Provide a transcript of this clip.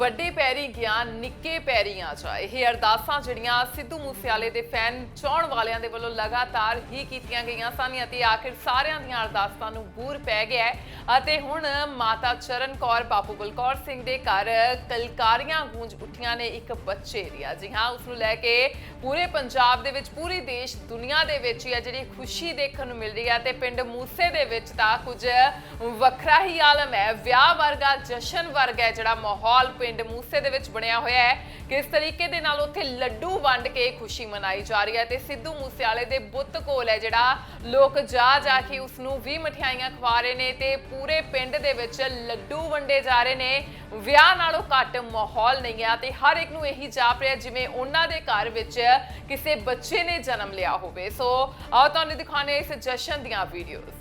ਵੱਡੇ ਪੈਰੀ ਗਿਆ, ਨਿੱਕੇ ਪੈਰੀਆਂ ਆ। ਜਾ ਇਹ ਅਰਦਾਸਾਂ ਜਿਹੜੀਆਂ ਸਿੱਧੂ ਮੂਸੇਵਾਲੇ ਦੇ ਫੈਨ ਚਾਹਣ ਵਾਲਿਆਂ ਦੇ ਵੱਲੋਂ ਲਗਾਤਾਰ ਹੀ ਕੀਤੀਆਂ ਗਈਆਂ ਸਨ ਅਤੇ ਆਖਿਰ ਸਾਰਿਆਂ ਦੀਆਂ ਅਰਦਾਸਾਂ ਨੂੰ ਬੂਰ ਪੈ ਗਿਆ ਅਤੇ ਹੁਣ ਮਾਤਾ ਚਰਨ ਕੌਰ, ਬਾਪੂ ਬਲਕੌਰ ਸਿੰਘ ਦੇ ਘਰ ਕਲਕਾਰੀਆਂ ਗੂੰਜ ਉੱਠੀਆਂ ਨੇ ਇੱਕ ਬੱਚੇ ਦੀਆਂ। ਜੀ ਹਾਂ, ਉਸ ਨੂੰ ਲੈ ਕੇ ਪੂਰੇ ਪੰਜਾਬ ਦੇ ਵਿੱਚ, ਪੂਰੀ ਦੇਸ਼ ਦੁਨੀਆ ਦੇ ਵਿੱਚ ਹੀ ਆ ਜਿਹੜੀ ਖੁਸ਼ੀ ਦੇਖਣ ਨੂੰ ਮਿਲ ਰਹੀ ਹੈ ਤੇ ਪਿੰਡ ਮੂਸੇ ਦੇ ਵਿੱਚ ਤਾਂ ਕੁਝ ਵੱਖਰਾ ਹੀ ਆਲਮ ਹੈ। ਵਿਆਹ ਵਰਗਾ, ਜਸ਼ਨ ਵਰਗਾ ਹੈ ਜਿਹੜਾ ਮਾਹੌਲ ਪਿੰਡ ਮੂਸੇ ਦੇ ਵਿੱਚ ਬਣਿਆ ਹੋਇਆ ਹੈ। ਕਿਸ ਤਰੀਕੇ ਦੇ ਨਾਲ ਉੱਥੇ ਲੱਡੂ ਵੰਡ ਕੇ ਖੁਸ਼ੀ ਮਨਾਈ ਜਾ ਰਹੀ ਹੈ ਤੇ ਸਿੱਧੂ ਮੂਸੇਵਾਲੇ ਦੇ ਬੁੱਤ ਕੋਲ ਹੈ ਜਿਹੜਾ ਲੋਕ ਜਾ ਜਾ ਕੇ ਉਸ ਨੂੰ ਵੀ ਮਠਿਆਈਆਂ ਖਵਾ ਰਹੇ ਨੇ ਤੇ ਪੂਰੇ ਪਿੰਡ ਦੇ ਵਿੱਚ ਲੱਡੂ ਵੰਡੇ ਜਾ ਰਹੇ ਨੇ। ਵਿਆਹ ਨਾਲੋਂ ਘੱਟ ਮਾਹੌਲ ਨਹੀਂ ਆ ਤੇ ਹਰ ਇੱਕ ਨੂੰ ਇਹੀ ਜਾਪ ਰਿਹਾ ਜਿਵੇਂ ਉਹਨਾਂ ਦੇ ਘਰ ਵਿੱਚ ਕਿਸੇ ਬੱਚੇ ਨੇ ਜਨਮ ਲਿਆ ਹੋਵੇ। ਸੋ ਆਓ ਤੁਹਾਨੂੰ ਦਿਖਾਣੇ ਇਸ ਜਸ਼ਨ ਦੀਆਂ ਵੀਡੀਓਜ਼